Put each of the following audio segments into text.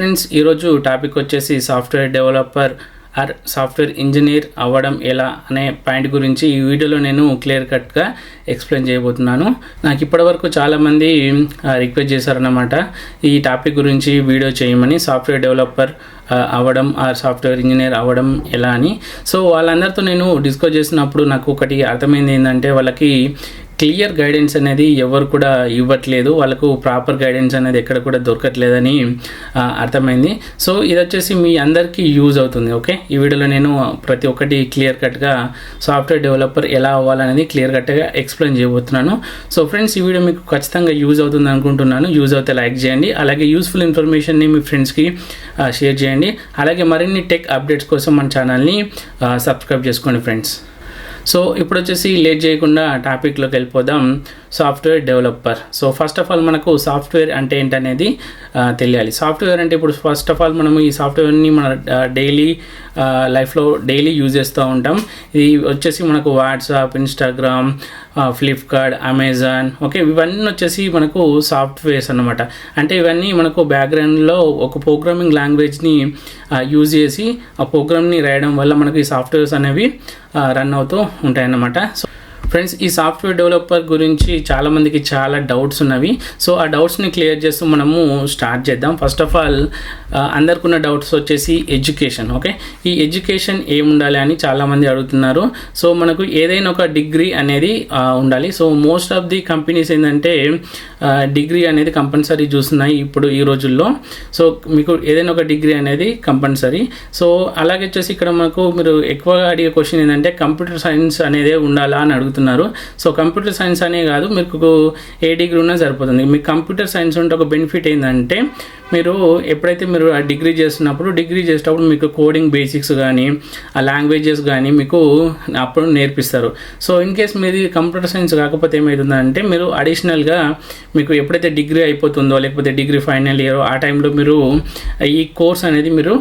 Friends ఈరోజు topic వచ్చేసి software developer or software engineer అవ్వడం ఎలా అనే పాయింట్ గురించి ఈ వీడియోలో నేను క్లియర్ కట్గా ఎక్స్ప్లెయిన్ చేయబోతున్నాను. నాకు ఇప్పటివరకు చాలామంది రిక్వెస్ట్ చేశారన్నమాట ఈ టాపిక్ గురించి వీడియో చేయమని సాఫ్ట్వేర్ డెవలపర్ అవ్వడం ఆర్ సాఫ్ట్వేర్ ఇంజనీర్ అవ్వడం ఎలా అని. సో వాళ్ళందరితో నేను డిస్కస్ చేసినప్పుడు నాకు ఒకటి అర్థమైంది ఏంటంటే వాళ్ళకి క్లియర్ గైడెన్స్ అనేది ఎవరు కూడా ఇవ్వట్లేదు. వాళ్ళకు ప్రాపర్ గైడెన్స్ అనేది ఎక్కడ కూడా దొరకట్లేదని అర్థమైంది. సో ఇది వచ్చేసి మీ అందరికీ యూజ్ అవుతుంది ఓకే? ఈ వీడియోలో నేను ప్రతి ఒక్కటి క్లియర్ కట్గా సాఫ్ట్వేర్ డెవలపర్ ఎలా అవ్వాలనేది క్లియర్ కట్గా ఎక్స్ప్లెయిన్ చేయబోతున్నాను. సో ఫ్రెండ్స్ ఈ వీడియో మీకు ఖచ్చితంగా యూజ్ అవుతుంది అనుకుంటున్నాను. యూజ్ అవుతే లైక్ చేయండి. అలాగే యూస్ఫుల్ ఇన్ఫర్మేషన్ని మీ ఫ్రెండ్స్కి షేర్ చేయండి. అలాగే మరిన్ని టెక్ అప్డేట్స్ కోసం మన ఛానల్ని సబ్స్క్రైబ్ చేసుకోండి ఫ్రెండ్స్. సో ఇప్పుడు వచ్చేసి లేట్ చేయకుండా టాపిక్లోకి వెళ్ళిపోదాం. Software developer. So first of all మనకు సాఫ్ట్వేర్ అంటే ఏంటనేది తెలియాలి. సాఫ్ట్వేర్ అంటే ఇప్పుడు ఫస్ట్ ఆఫ్ ఆల్ మనం ఈ సాఫ్ట్వేర్ని మన డైలీ లైఫ్లో డైలీ యూజ్ చేస్తూ ఉంటాం. ఇది వచ్చేసి మనకు WhatsApp Instagram Flipkart Amazon okay? ఇవన్నీ వచ్చేసి మనకు సాఫ్ట్వేర్స్ అన్నమాట. అంటే ఇవన్నీ మనకు బ్యాక్గ్రౌండ్లో ఒక ప్రోగ్రామింగ్ లాంగ్వేజ్ని యూజ్ చేసి ఆ ప్రోగ్రామ్ని రాయడం వల్ల మనకు ఈ సాఫ్ట్వేర్స్ అనేవి రన్ అవుతూ ఉంటాయన్నమాట. సో ఫ్రెండ్స్ ఈ సాఫ్ట్వేర్ డెవలపర్ గురించి చాలామందికి చాలా డౌట్స్ ఉన్నవి. సో ఆ డౌట్స్ని క్లియర్ చేస్తూ మనము స్టార్ట్ చేద్దాం. ఫస్ట్ ఆఫ్ ఆల్ అందరికి ఉన్న డౌట్స్ వచ్చేసి ఎడ్యుకేషన్ ఓకే ఈ ఎడ్యుకేషన్ ఏముండాలి అని చాలామంది అడుగుతున్నారు. సో మనకు ఏదైనా ఒక డిగ్రీ అనేది ఉండాలి. So most of the companies ఏంటంటే డిగ్రీ అనేది కంపల్సరీ చూస్తున్నాయి ఇప్పుడు ఈ రోజుల్లో. సో మీకు ఏదైనా ఒక డిగ్రీ అనేది కంపల్సరీ సో అలాగే వచ్చేసి ఇక్కడ మనకు మీరు ఎక్కువగా అడిగే క్వశ్చన్ ఏంటంటే కంప్యూటర్ సైన్స్ అనేది ఉండాలా అని అడుగుతున్నారు. సో కంప్యూటర్ సైన్స్ అనే కాదు మీకు ఏ డిగ్రీ ఉన్నా సరిపోతుంది. మీకు కంప్యూటర్ సైన్స్ ఉంటే ఒక బెనిఫిట్ ఏంటంటే మీరు ఎప్పుడైతే మీరు ఆ డిగ్రీ చేస్తున్నప్పుడు డిగ్రీ చేసేటప్పుడు మీకు కోడింగ్ బేసిక్స్ కానీ ఆ లాంగ్వేజెస్ కానీ మీకు అప్పుడు నేర్పిస్తారు. సో ఇన్ కేస్ మీది కంప్యూటర్ సైన్స్ కాకపోతే ఏమవుతుందంటే మీరు అడిషనల్గా మీకు ఎప్పుడైతే డిగ్రీ అయిపోతుందో లేకపోతే డిగ్రీ ఫైనల్ ఇయర్ ఆ టైంలో మీరు ఈ కోర్స్ అనేది మీరు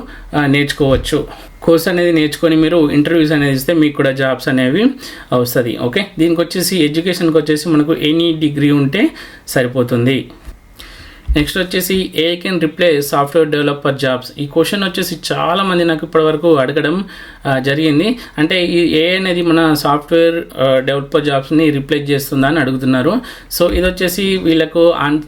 నేర్చుకోవచ్చు. కోర్స్ అనేది నేర్చుకొని మీరు ఇంటర్వ్యూస్ అనేది ఇస్తే మీకు కూడా జాబ్స్ అనేవి వస్తుంది ఓకే? దీనికి వచ్చేసి ఎడ్యుకేషన్కి వచ్చేసి మనకు ఎనీ డిగ్రీ ఉంటే సరిపోతుంది. నెక్స్ట్ వచ్చేసి AI can replace software developer jobs ఈ క్వశ్చన్ వచ్చేసి చాలా మంది నాకు ఇప్పటివరకు అడగడం జరిగింది. అంటే ఈ ఏ అనేది మన సాఫ్ట్వేర్ డెవలపర్ జాబ్స్ని రిప్లేస్ చేస్తుందా అని అడుగుతున్నారు. సో ఇది వచ్చేసి వీళ్ళకు ఆన్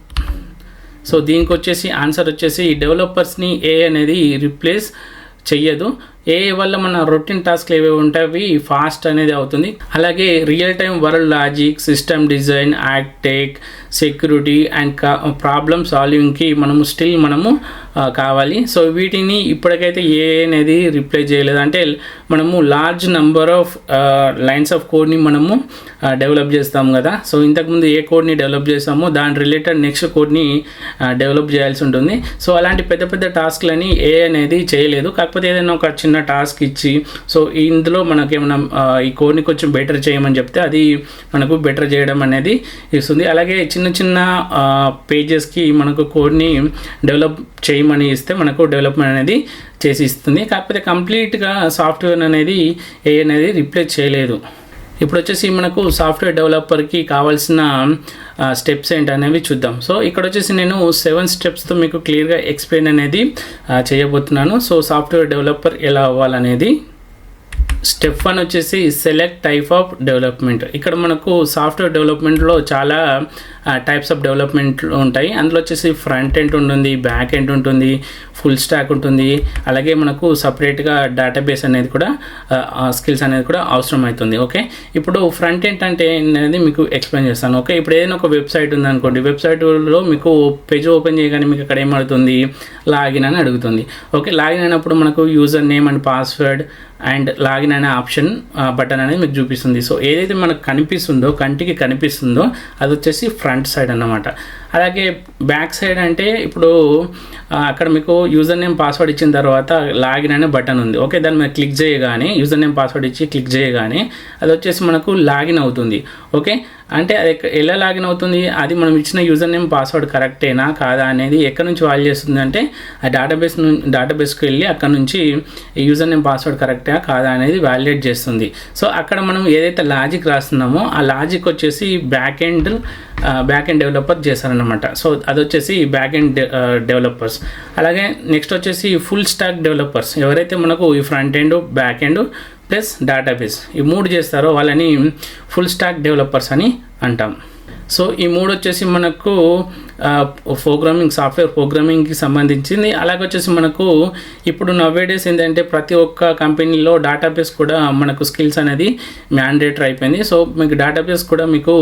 సో దీనికి వచ్చేసి ఆన్సర్ వచ్చేసి డెవలపర్స్ని ఏ అనేది రిప్లేస్ చెయ్యదు. ఏ వల్ల మన రొటీన్ టాస్క్లు ఏవి ఉంటాయి అవి ఫాస్ట్ అనేది అవుతుంది. అలాగే real time world logic system design యాక్టెక్ security and problem సాల్వింగ్కి మనము స్టిల్ మనము కావాలి. సో వీటిని ఇప్పటికైతే ఏ అనేది రిప్లై చేయలేదు. అంటే మనము large number of lines of కోడ్ని మనము డెవలప్ చేస్తాం కదా. సో ఇంతకుముందు ఏ కోడ్ని డెవలప్ చేస్తామో దాని రిలేటెడ్ నెక్స్ట్ కోడ్ని డెవలప్ చేయాల్సి ఉంటుంది. సో అలాంటి పెద్ద పెద్ద టాస్క్లని ఏ అనేది చేయలేదు. కాకపోతే ఏదైనా ఒక చిన్న టాస్క్ ఇచ్చి సో ఇందులో మనకి ఏమైనా ఈ కోడ్ని కొంచెం బెటర్ చేయమని చెప్తే అది మనకు బెటర్ చేయడం అనేది ఇస్తుంది. అలాగే చిన్న చిన్న పేజెస్కి మనకు కోడ్ని డెవలప్ చేయ చేయమని ఇస్తే మనకు డెవలప్మెంట్ అనేది చేసి ఇస్తుంది. కాకపోతే కంప్లీట్గా సాఫ్ట్వేర్ అనేది ఏ అనేది రిప్లేస్ చేయలేదు. ఇప్పుడు వచ్చేసి మనకు సాఫ్ట్వేర్ డెవలపర్కి కావాల్సిన స్టెప్స్ ఏంటి అనేవి చూద్దాం. సో ఇక్కడ వచ్చేసి నేను సెవెన్ స్టెప్స్తో మీకు క్లియర్గా ఎక్స్ప్లెయిన్ అనేది చేయబోతున్నాను. సో సాఫ్ట్వేర్ డెవలపర్ ఎలా అవ్వాలనేది స్టెప్ వన్ వచ్చేసి సెలెక్ట్ టైప్ ఆఫ్ డెవలప్మెంట్ ఇక్కడ మనకు సాఫ్ట్వేర్ డెవలప్మెంట్లో చాలా టైప్స్ ఆఫ్ డెవలప్మెంట్ ఉంటాయి. అందులో వచ్చేసి ఫ్రంట్ ఎండ్ ఉంటుంది బ్యాక్ ఎండ్ ఉంటుంది ఫుల్ స్టాక్ ఉంటుంది. అలాగే మనకు సపరేట్గా డేటాబేస్ అనేది కూడా స్కిల్స్ అనేది కూడా అవసరం అవుతుంది ఓకే? ఇప్పుడు ఫ్రంట్ ఎండ్ అంటే అనేది మీకు ఎక్స్ప్లెయిన్ చేస్తాను. ఓకే? ఇప్పుడు ఏదైనా ఒక వెబ్సైట్ ఉందనుకోండి వెబ్సైట్లో మీకు పేజ్ ఓపెన్ చేయగానే మీకు అక్కడ ఏమడుతుంది లాగిన్ అని అడుగుతుంది. ఓకే? లాగిన్ అయినప్పుడు మనకు user name and password and login అనే ఆప్షన్ బటన్ అనేది మీకు చూపిస్తుంది. సో ఏదైతే మనకు కనిపిస్తుందో కంటికి కనిపిస్తుందో అది వచ్చేసి ఫ్రంట్ సైడ్ అన్నమాట. అలాగే బ్యాక్ సైడ్ అంటే ఇప్పుడు అక్కడ మీకు యూజర్ నేమ్ పాస్వర్డ్ ఇచ్చిన తర్వాత లాగిన్ అనే బటన్ ఉంది. ఓకే దాన్ని మీద క్లిక్ చేయగానే యూజర్ నేమ్ పాస్వర్డ్ ఇచ్చి క్లిక్ చేయగానే అది వచ్చేసి మనకు లాగిన్ అవుతుంది. ఓకే అంటే అది ఎలా లాగిన్ అవుతుంది? అది మనం ఇచ్చిన యూజర్ నేమ్ పాస్వర్డ్ కరెక్టేనా కాదా అనేది ఎక్కడి నుంచి వాల్యూ చేస్తుంది అంటే ఆ డేటాబేస్ డేటాబేస్కి వెళ్ళి అక్కడ నుంచి యూజర్ నేమ్ పాస్వర్డ్ కరెక్టా కాదా అనేది వ్యాలిడేట్ చేస్తుంది. సో అక్కడ మనం ఏదైతే లాజిక్ రాస్తున్నామో ఆ లాజిక్ వచ్చేసి back end back end developer అనమాట సో అది uh, వచ్చేసి బ్యాక్ ఎండ్ డెవలపర్స్ అలాగే నెక్స్ట్ వచ్చేసి ఫుల్ స్టాక్ డెవలపర్స్ ఎవరైతే మనకు ఈ front end back end plus database ఈ మూడు చేస్తారో వాళ్ళని ఫుల్ స్టాక్ డెవలపర్స్ అని అంటాం. సో ఈ మూడు వచ్చేసి మనకు ప్రోగ్రామింగ్ సాఫ్ట్వేర్ ప్రోగ్రామింగ్కి సంబంధించింది. అలాగే వచ్చేసి మనకు ఇప్పుడు నవ్వేడేస్ ఏంటంటే ప్రతి ఒక్క కంపెనీలో డేటాబేస్ కూడా మనకు స్కిల్స్ అనేది మ్యాండేటరీ అయిపోయింది. సో మీకు డేటాబేస్ కూడా మీకు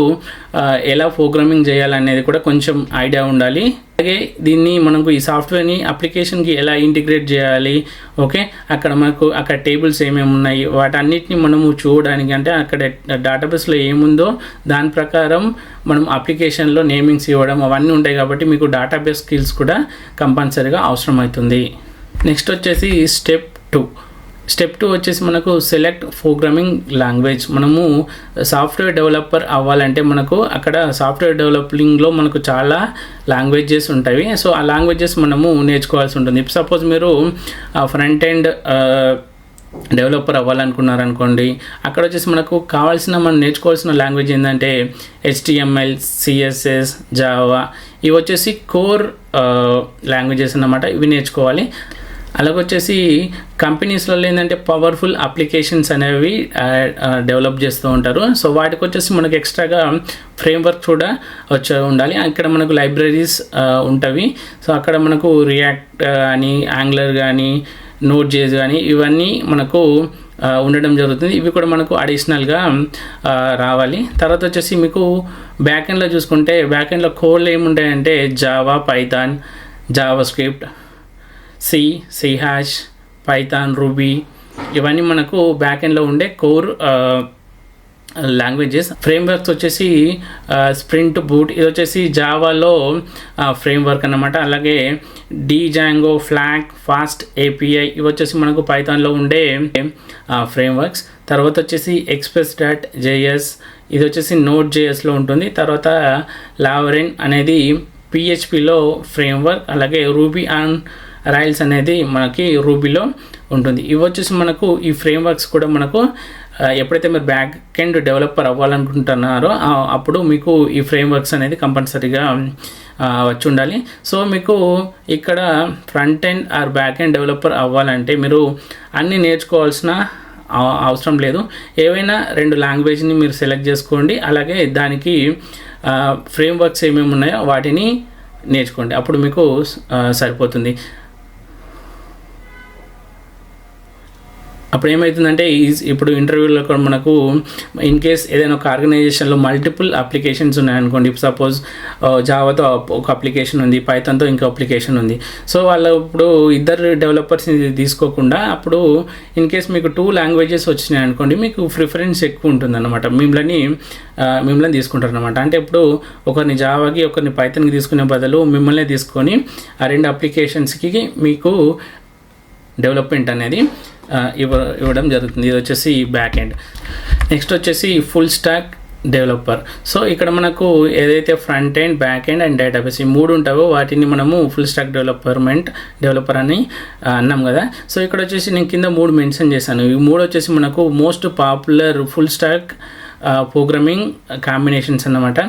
ఎలా ప్రోగ్రామింగ్ చేయాలనేది కూడా కొంచెం ఐడియా ఉండాలి. అలాగే దీన్ని మనకు ఈ సాఫ్ట్వేర్ని అప్లికేషన్కి ఎలా ఇంటిగ్రేట్ చేయాలి? ఓకే అక్కడ మనకు అక్కడ టేబుల్స్ ఏమేమి ఉన్నాయి? వాటన్నిటిని మనము చూడడానికి అంటే అక్కడ డేటాబేస్లో ఏముందో దాని ప్రకారం మనం అప్లికేషన్లో నేమింగ్స్ ఇవ్వడం అవన్నీ ఉంటాయి. కాబట్టి మీకు డేటాబేస్ స్కిల్స్ కూడా కంపల్సరీగా అవసరం అవుతుంది నెక్స్ట్ వచ్చేసి స్టెప్ టూ స్టెప్ టూ వచ్చేసి మనకు సెలెక్ట్ ప్రోగ్రామింగ్ లాంగ్వేజ్ మనము సాఫ్ట్వేర్ డెవలపర్ అవ్వాలంటే మనకు అక్కడ సాఫ్ట్వేర్ డెవలపింగ్లో మనకు చాలా లాంగ్వేజెస్ ఉంటాయి. సో ఆ లాంగ్వేజెస్ మనము నేర్చుకోవాల్సి ఉంటుంది. సపోజ్ మీరు ఫ్రంట్ ఎండ్ డెవలపర్ అవ్వాలనుకున్నారనుకోండి అక్కడ వచ్చేసి మనకు కావాల్సిన మనం నేర్చుకోవాల్సిన లాంగ్వేజ్ ఏంటంటే హెచ్టిఎంఎల్ సిఎస్ఎస్ జావా ఇవి వచ్చేసి కోర్ లాంగ్వేజెస్ అన్నమాట ఇవి నేర్చుకోవాలి. అలాగే వచ్చేసి కంపెనీస్లలో ఏంటంటే పవర్ఫుల్ అప్లికేషన్స్ అనేవి డెవలప్ చేస్తూ ఉంటారు. సో వాటికి వచ్చేసి మనకు ఎక్స్ట్రాగా ఫ్రేమ్వర్క్ కూడా వచ్చి ఉండాలి. అక్కడ మనకు లైబ్రరీస్ ఉంటవి. సో అక్కడ మనకు రియాక్ట్ అని యాంగ్లర్ కానీ నోట్ చేసి కానీ ఇవన్నీ మనకు ఉండడం జరుగుతుంది. ఇవి కూడా మనకు అడిషనల్గా రావాలి. తర్వాత వచ్చేసి మీకు బ్యాక్ ఎండ్లో చూసుకుంటే బ్యాక్ ఎండ్లో కోడ్లు ఏముంటాయంటే Java Python JavaScript C C hash Python Ruby ఇవన్నీ మనకు బ్యాక్ ఎండ్లో ఉండే కోర్ లాంగ్వేజెస్. ఫ్రేమ్వర్క్స్ వచ్చేసి స్ప్రింట్ బూట్ ఇది వచ్చేసి జావాలో ఫ్రేమ్వర్క్ అన్నమాట. అలాగే Django Flask fast API ఇవి వచ్చేసి మనకు పైథాన్లో ఉండే ఫ్రేమ్వర్క్స్ తర్వాత వచ్చేసి ఎక్స్ప్రెస్ డాట్ జేఎస్ ఇది వచ్చేసి నోట్ జేఎస్లో ఉంటుంది. తర్వాత లావరెన్ అనేది పిహెచ్పిలో ఫ్రేమ్వర్క్ అలాగే రూబీ అండ్ రైల్స్ అనేది మనకి రూబీలో ఉంటుంది. ఇవి వచ్చేసి మనకు ఈ ఫ్రేమ్వర్క్స్ కూడా మనకు ఎప్పుడైతే మీరు బ్యాక్ ఎండ్ డెవలపర్ అవ్వాలనుకుంటున్నారో అప్పుడు మీకు ఈ ఫ్రేమ్వర్క్స్ అనేది కంపల్సరీగా వచ్చి ఉండాలి. సో మీకు ఇక్కడ front end or back end developer అవ్వాలంటే మీరు అన్నీ నేర్చుకోవాల్సిన అవసరం లేదు. ఏవైనా రెండు లాంగ్వేజ్ని మీరు సెలెక్ట్ చేసుకోండి. అలాగే దానికి ఫ్రేమ్వర్క్స్ ఏమేమి ఉన్నాయో వాటిని నేర్చుకోండి. అప్పుడు మీకు సరిపోతుంది. అప్పుడు ఏమవుతుందంటే ఇప్పుడు ఇంటర్వ్యూలో కూడా మనకు ఇన్ కేస్ ఏదైనా ఒక ఆర్గనైజేషన్లో మల్టిపుల్ అప్లికేషన్స్ ఉన్నాయనుకోండి. సపోజ్ జావాతో ఒక అప్లికేషన్ ఉంది పైథాన్తో ఇంకో అప్లికేషన్ ఉంది. సో వాళ్ళు ఇప్పుడు ఇద్దరు డెవలపర్స్ని తీసుకోకుండా అప్పుడు ఇన్ కేస్ మీకు టూ లాంగ్వేజెస్ వచ్చినాయి అనుకోండి మీకు ప్రిఫరెన్స్ ఎక్కువ ఉంటుంది అనమాట మిమ్మల్ని మిమ్మల్ని తీసుకుంటారు అనమాట అంటే ఇప్పుడు ఒకరిని జావాకి ఒకరిని పైథాన్కి తీసుకునే బదులు మిమ్మల్ని తీసుకొని ఆ రెండు అప్లికేషన్స్కి మీకు డెవలప్మెంట్ అనేది ఇవ్వ ఇవ్వడం జరుగుతుంది. ఇది వచ్చేసి బ్యాక్ ఎండ్ నెక్స్ట్ వచ్చేసి ఫుల్ స్టాక్ డెవలపర్ సో ఇక్కడ మనకు ఏదైతే front end back end and database ఈ మూడు ఉంటావో వాటిని మనము ఫుల్ స్టాక్ డెవలపర్మెంట్ డెవలపర్ అని అన్నాం కదా. సో ఇక్కడ వచ్చేసి నేను కింద మూడు మెన్షన్ చేశాను. ఈ మూడు వచ్చేసి మనకు most popular full stack programming combinations అన్నమాట.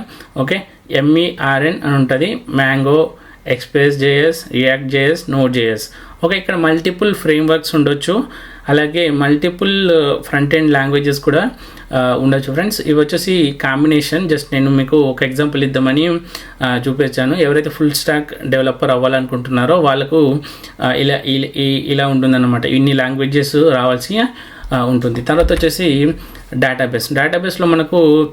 ఓకే ఎంఈఆర్ఎన్ అని ఉంటుంది. Mongo Express JS React JS Node JS okay ఇక్కడ మల్టిపుల్ ఫ్రేమ్వర్క్స్ ఉండొచ్చు. అలాగే మల్టిపుల్ ఫ్రంట్ ఎండ్ లాంగ్వేజెస్ కూడా uh, ఉండొచ్చు. ఫ్రెండ్స్ ఇవి వచ్చేసి కాంబినేషన్ జస్ట్ నేను మీకు ఒక ఎగ్జాంపుల్ ఇద్దామని uh, చూపించాను. ఎవరైతే ఫుల్ స్టాక్ డెవలపర్ అవ్వాలనుకుంటున్నారో వాళ్ళకు uh, ఇలా ఇలా- ఇలా ఉంటుందన్నమాట. ఇన్ని లాంగ్వేజెస్ రావాల్సి ఉంటుంది. తర్వాత వచ్చేసి డేటాబేస్ డేటాబేస్లో మనకు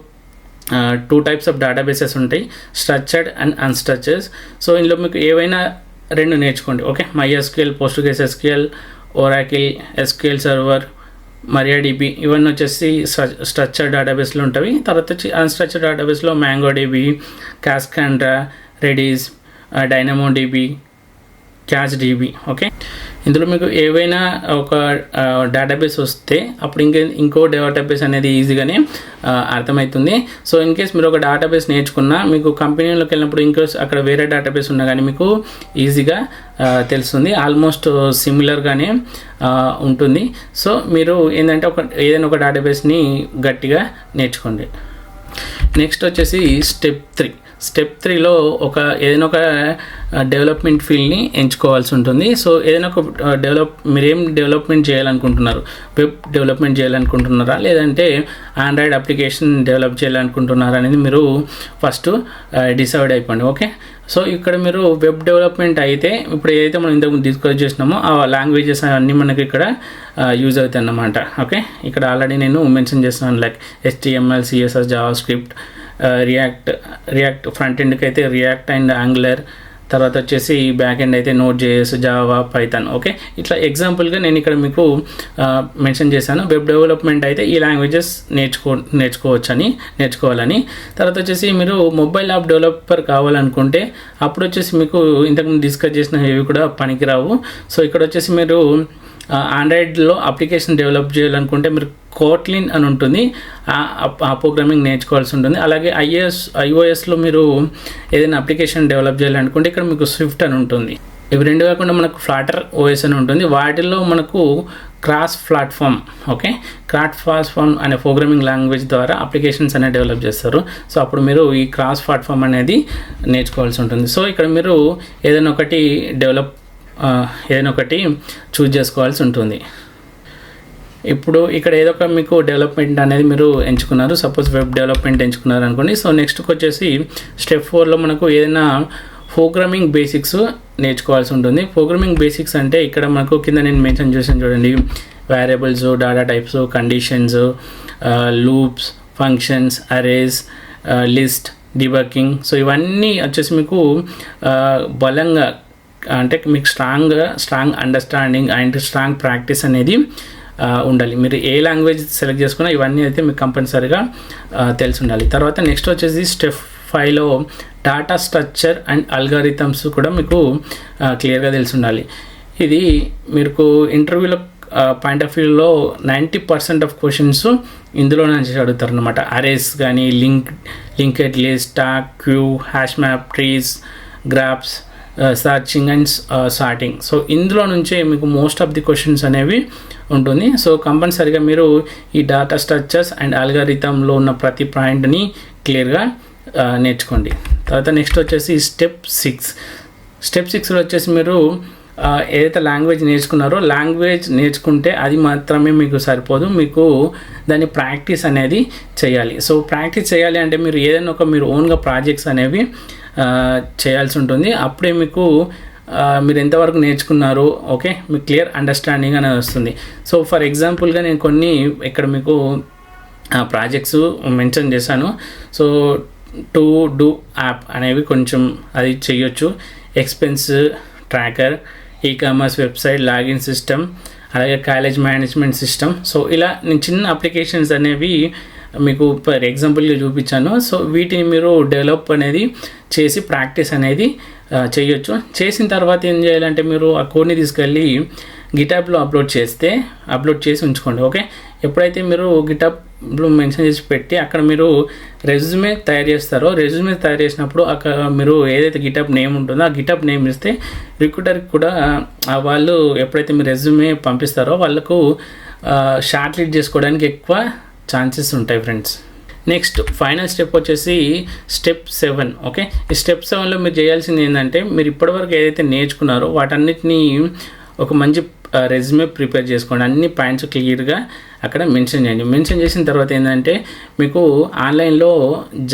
టూ టైప్స్ ఆఫ్ డేటాబేసెస్ ఉంటాయి స్ట్రక్చర్డ్ అండ్ అన్స్ట్రక్చర్స్ సో ఇందులో మీకు ఏవైనా రెండు నేర్చుకోండి okay MySQL Postgres SQL Oracle SQL server MariaDB ఇవన్నీ వచ్చేసి స్ట్రక్చర్ డేటాబేస్లో ఉంటాయి. తర్వాత వచ్చి అన్స్ట్రక్చర్ డేటాబేస్లో Mongo DB Cassandra Redis Dynamo DB couch DB okay ఇందులో మీకు ఏవైనా ఒక డేటాబేస్ వస్తే అప్పుడు ఇంకే ఇంకో డేటాబేస్ అనేది ఈజీగానే అర్థమవుతుంది సో ఇన్ కేస్ మీరు ఒక డేటాబేస్ నేర్చుకున్నా మీకు కంపెనీలోకి వెళ్ళినప్పుడు ఇంకోస్ అక్కడ వేరే డేటాబేస్ ఉన్నా కానీ మీకు ఈజీగా తెలుస్తుంది. ఆల్మోస్ట్ సిమిలర్గానే ఉంటుంది. సో మీరు ఏంటంటే ఒక ఏదైనా ఒక డేటాబేస్ని గట్టిగా నేర్చుకోండి. నెక్స్ట్ వచ్చేసి స్టెప్ త్రీ స్టెప్ త్రీలో ఒక ఏదైనా ఒక డెవలప్మెంట్ ఫీల్డ్ని ఎంచుకోవాల్సి ఉంటుంది. సో ఏదైనా ఒక డెవలప్ మీరేం డెవలప్మెంట్ చేయాలనుకుంటున్నారు? వెబ్ డెవలప్మెంట్ చేయాలనుకుంటున్నారా? లేదంటే ఆండ్రాయిడ్ అప్లికేషన్ డెవలప్ చేయాలనుకుంటున్నారా అనేది మీరు ఫస్ట్ డిసైడ్ అయిపోండి. ఓకే? సో ఇక్కడ మీరు వెబ్ డెవలప్మెంట్ అయితే ఇప్పుడు ఏదైతే మనం ఇంతకు డిస్కస్ చేసినామో ఆ లాంగ్వేజెస్ అన్నీ మనకి ఇక్కడ యూజ్ అవుతాయి అన్నమాట ఓకే? ఇక్కడ ఆల్రెడీ నేను మెన్షన్ చేస్తున్నాను like HTML CSS JavaScript React React front ఎండ్కి అయితే రియాక్ట్ అండ్ యాంగులర్ తర్వాత వచ్చేసి బ్యాక్ ఎండ్ అయితే Node JS Java Python okay ఇట్లా ఎగ్జాంపుల్గా నేను ఇక్కడ మీకు uh, మెన్షన్ చేశాను. వెబ్ డెవలప్మెంట్ అయితే ఈ లాంగ్వేజెస్ నేర్చుకో నేర్చుకోవచ్చని నేర్చుకోవాలని. తర్వాత వచ్చేసి మీరు మొబైల్ యాప్ డెవలపర్ కావాలనుకుంటే అప్పుడు వచ్చేసి మీకు ఇంతకుముందు డిస్కస్ చేసిన ఇవి కూడా పనికిరావు. సో ఇక్కడ వచ్చేసి మీరు ఆండ్రాయిడ్లో అప్లికేషన్ డెవలప్ చేయాలనుకుంటే మీరు కోట్లిన్ అని ఉంటుంది. ఆ- ఆ ప్రోగ్రామింగ్ నేర్చుకోవాల్సి ఉంటుంది. అలాగే ఐఏఎస్ ఐఓఎస్లో మీరు ఏదైనా అప్లికేషన్ డెవలప్ చేయాలనుకుంటే ఇక్కడ మీకు స్విఫ్ట్ అని ఉంటుంది. ఇవి రెండు కాకుండా మనకు ఫ్లాటర్ ఓఎస్ అని ఉంటుంది. వాటిల్లో మనకు cross platform okay cross platform అనే ప్రోగ్రామింగ్ లాంగ్వేజ్ ద్వారా అప్లికేషన్స్ అనేవి డెవలప్ చేస్తారు. సో అప్పుడు మీరు ఈ క్రాస్ ప్లాట్ఫామ్ అనేది నేర్చుకోవాల్సి ఉంటుంది. సో ఇక్కడ మీరు ఏదైనా ఒకటి డెవలప్ ఏదైనా ఒకటి చూజ్ చేసుకోవాల్సి ఉంటుంది. ఇప్పుడు ఇక్కడ ఏదో ఒక మీకు డెవలప్మెంట్ అనేది మీరు ఎంచుకున్నారు. సపోజ్ వెబ్ డెవలప్మెంట్ ఎంచుకున్నారు అనుకోండి. సో నెక్స్ట్కి వచ్చేసి స్టెప్ ఫోర్లో మనకు ఏదైనా ప్రోగ్రామింగ్ బేసిక్స్ నేర్చుకోవాల్సి ఉంటుంది. ప్రోగ్రామింగ్ బేసిక్స్ అంటే ఇక్కడ మనకు కింద నేను మెన్షన్ చేసాను చూడండి. Variables data types conditions loops functions arrays list debugging so ఇవన్నీ వచ్చేసి మీకు బలంగా అంటే మీకు స్ట్రాంగ్గా strong understanding and strong practice అనేది ఉండాలి. మీరు ఏ లాంగ్వేజ్ సెలెక్ట్ చేసుకున్నా ఇవన్నీ అయితే మీకు కంపల్సరీగా తెలిసి ఉండాలి. తర్వాత నెక్స్ట్ వచ్చేసి స్టెప్ ఫైవ్లో డాటా స్ట్రక్చర్ అండ్ అల్గారిథమ్స్ కూడా మీకు క్లియర్గా తెలిసి ఉండాలి. ఇది మీకు ఇంటర్వ్యూలో పాయింట్ ఆఫ్ వ్యూలో నైంటీ పర్సెంట్ ఆఫ్ క్వశ్చన్స్ ఇందులో నుంచి అడుగుతారు అనమాట అరేస్ కానీ link linked list stack queue hash map trees graphs searching and sorting so ఇందులో నుంచే మీకు మోస్ట్ ఆఫ్ ది క్వశ్చన్స్ అనేవి ఉంటుంది. సో కంపల్సరిగా మీరు ఈ డాటా స్ట్రక్చర్స్ అండ్ అల్గారిథంలో ఉన్న ప్రతి పాయింట్ని క్లియర్గా uh, నేర్చుకోండి. తర్వాత నెక్స్ట్ వచ్చేసి స్టెప్ సిక్స్ స్టెప్ సిక్స్లో వచ్చేసి మీరు uh, ఏదైతే లాంగ్వేజ్ నేర్చుకున్నారో లాంగ్వేజ్ నేర్చుకుంటే అది మాత్రమే మీకు సరిపోదు. మీకు దాన్ని ప్రాక్టీస్ అనేది చేయాలి. సో ప్రాక్టీస్ చేయాలి అంటే మీరు ఏదైనా ఒక మీరు ఓన్గా ప్రాజెక్ట్స్ అనేవి చేయాల్సి ఉంటుంది. అప్పుడే మీకు మీరు ఎంతవరకు నేర్చుకున్నారు ఓకే మీకు క్లియర్ అండర్స్టాండింగ్ అనేది వస్తుంది. సో ఫర్ ఎగ్జాంపుల్గా నేను కొన్ని ఇక్కడ మీకు ప్రాజెక్ట్స్ మెన్షన్ చేశాను. సో టు డూ యాప్ అనేవి కొంచెం అది చేయొచ్చు. Expense tracker e commerce website login system అలాగే కాలేజ్ మేనేజ్మెంట్ సిస్టమ్. సో ఇలా నేను చిన్న అప్లికేషన్స్ అనేవి మీకు ఫర్ ఎగ్జాంపుల్గా చూపించాను. సో వీటిని మీరు డెవలప్ అనేది చేసి ప్రాక్టీస్ అనేది చేయొచ్చు. చేసిన తర్వాత ఏం చేయాలంటే మీరు ఆ కోడ్ని తీసుకెళ్ళి గిటాప్లో అప్లోడ్ చేస్తే అప్లోడ్ చేసి ఉంచుకోండి ఓకే ఎప్పుడైతే మీరు గిటాప్లో మెన్షన్ చేసి పెట్టి అక్కడ మీరు రెజ్యూమే తయారు చేస్తారో రెజ్యూమే తయారు చేసినప్పుడు అక్కడ మీరు ఏదైతే గిటాప్ నేమ్ ఉంటుందో ఆ గిటాప్ నేమ్ ఇస్తే రిక్రూటర్కి కూడా వాళ్ళు ఎప్పుడైతే మీరు రెజ్యూమే పంపిస్తారో వాళ్ళకు షార్ట్ లీడ్ చేసుకోవడానికి ఎక్కువ ఛాన్సెస్ ఉంటాయి ఫ్రెండ్స్. నెక్స్ట్ ఫైనల్ స్టెప్ వచ్చేసి స్టెప్ సెవెన్ ఓకే? ఈ స్టెప్ సెవెన్లో మీరు చేయాల్సింది ఏంటంటే మీరు ఇప్పటివరకు ఏదైతే నేర్చుకున్నారో వాటన్నిటిని ఒక మంచి రెజ్యూమే ప్రిపేర్ చేసుకోండి. అన్ని పాయింట్స్ క్లియర్గా అక్కడ మెన్షన్ చేయండి. మెన్షన్ చేసిన తర్వాత ఏంటంటే మీకు ఆన్లైన్లో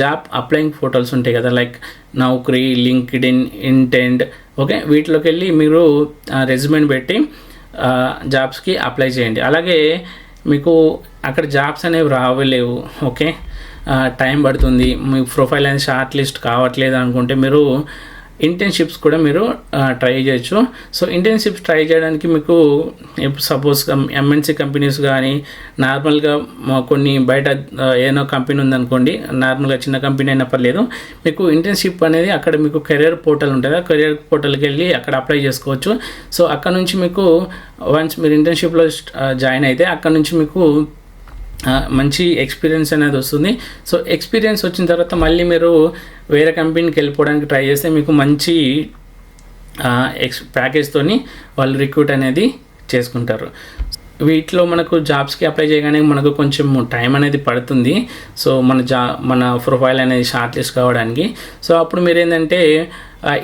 జాబ్ అప్లయింగ్ ఫోటోస్ ఉంటాయి కదా like Naukri LinkedIn Indeed okay? వీటిలోకి వెళ్ళి మీరు రెజ్యూమేని పెట్టి జాబ్స్కి అప్లై చేయండి. అలాగే మీకు అక్కడ జాబ్స్ అనేవి రావలేవు ఓకే? టైం పడుతుంది. మీ ప్రొఫైల్ అనేది షార్ట్ లిస్ట్ కావట్లేదు అనుకుంటే మీరు ఇంటర్న్షిప్స్ కూడా మీరు ట్రై చేయొచ్చు. సో ఇంటర్న్షిప్స్ ట్రై చేయడానికి మీకు సపోజ్ ఎంఎన్సీ కంపెనీస్ కానీ నార్మల్గా కొన్ని బయట ఏదో ఏదైనా కంపెనీ ఉందనుకోండి నార్మల్గా చిన్న కంపెనీ అయినా పర్లేదు మీకు ఇంటర్న్షిప్ అనేది అక్కడ మీకు కెరియర్ పోర్టల్ ఉంటుంది. ఆ కెరియర్ పోర్టల్కి వెళ్ళి అక్కడ అప్లై చేసుకోవచ్చు. సో అక్కడ నుంచి మీకు వన్స్ మీరు ఇంటర్న్షిప్లో జాయిన్ అయితే అక్కడ నుంచి మీకు మంచి ఎక్స్పీరియన్స్ అనేది వస్తుంది. సో ఎక్స్పీరియన్స్ వచ్చిన తర్వాత మళ్ళీ మీరు వేరే కంపెనీకి వెళ్ళిపోవడానికి ట్రై చేస్తే మీకు మంచి ఎక్స్ ప్యాకేజ్తోని వాళ్ళు రిక్రూట్ అనేది చేసుకుంటారు. వీటిలో మనకు జాబ్స్కి అప్లై చేయగానే మనకు కొంచెం టైం అనేది పడుతుంది. సో మన జా మన ప్రొఫైల్ అనేది షార్ట్ లిస్ట్ కావడానికి. సో అప్పుడు మీరు ఏంటంటే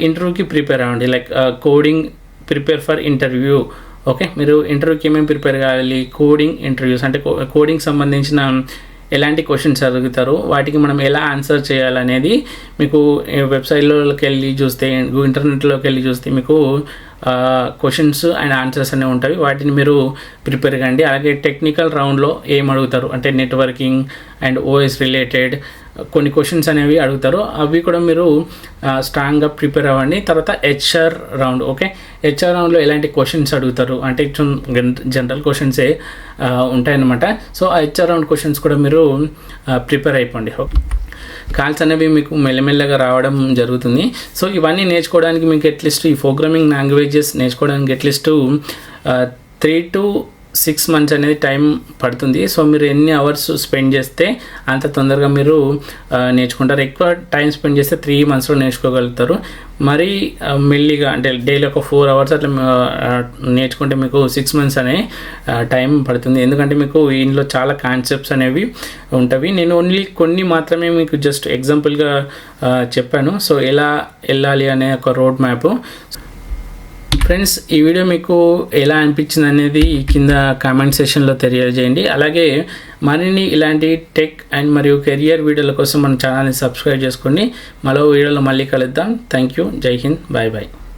ఇంటర్వ్యూకి ప్రిపేర్ అవ్వండి. Like coding prepare for interview okay మీరు ఇంటర్వ్యూకి ఏమేమి ప్రిపేర్ కావాలి? కోడింగ్ ఇంటర్వ్యూస్ అంటే కోడింగ్ సంబంధించిన ఎలాంటి క్వశ్చన్స్ అడుగుతారు? వాటికి మనం ఎలా ఆన్సర్ చేయాలనేది మీకు వెబ్సైట్లోకి వెళ్ళి చూస్తే ఇంటర్నెట్లోకి వెళ్ళి చూస్తే మీకు క్వశ్చన్స్ అండ్ ఆన్సర్స్ అనేవి ఉంటాయి. వాటిని మీరు ప్రిపేర్ కండి. అలాగే టెక్నికల్ రౌండ్లో ఏం అడుగుతారు? అంటే నెట్వర్కింగ్ అండ్ ఓఎస్ రిలేటెడ్ కొన్ని క్వశ్చన్స్ అనేవి అడుగుతారు. అవి కూడా మీరు స్ట్రాంగ్గా ప్రిపేర్ అవ్వండి. తర్వాత హెచ్ఆర్ రౌండ్ ఓకే హెచ్ఆర్ రౌండ్లో ఎలాంటి క్వశ్చన్స్ అడుగుతారు? అంటే జనరల్ క్వశ్చన్సే ఉంటాయన్నమాట. సో ఆ హెచ్ఆర్ రౌండ్ క్వశ్చన్స్ కూడా మీరు ప్రిపేర్ అయిపోండి. ఓకే కాల్స్ అనేవి మీకు మెల్లమెల్లగా రావడం జరుగుతుంది. సో ఇవన్నీ నేర్చుకోవడానికి మీకు అట్లీస్ట్ ఈ ప్రోగ్రామింగ్ లాంగ్వేజెస్ నేర్చుకోవడానికి at least three to six months అనేది టైం పడుతుంది. సో మీరు ఎన్ని అవర్స్ స్పెండ్ చేస్తే అంత తొందరగా మీరు నేర్చుకుంటారు. ఎక్కువ టైం స్పెండ్ చేస్తే త్రీ మంత్స్లో నేర్చుకోగలుగుతారు. మరి మెల్లిగా అంటే డైలీ ఒక ఫోర్ అవర్స్ అట్లా నేర్చుకుంటే మీకు సిక్స్ మంత్స్ అనే టైం పడుతుంది. ఎందుకంటే మీకు ఇందులో చాలా కాన్సెప్ట్స్ అనేవి ఉంటవి. నేను ఓన్లీ కొన్ని మాత్రమే మీకు జస్ట్ ఎగ్జాంపుల్గా చెప్పాను. సో ఎలా వెళ్ళాలి అనే ఒక రోడ్ మ్యాప్ ఫ్రెండ్స్ ఈ వీడియో మీకు ఎలా అనిపించింది అనేది ఈ కింద కామెంట్ సెషన్లో తెలియజేయండి. అలాగే మరిన్ని ఇలాంటి టెక్ అండ్ మరియు కెరియర్ వీడియోల కోసం మన ఛానల్ని సబ్స్క్రైబ్ చేసుకోండి. మరో వీడియోలో మళ్ళీ కలుద్దాం. థ్యాంక్ యూ జై హింద్. Bye bye.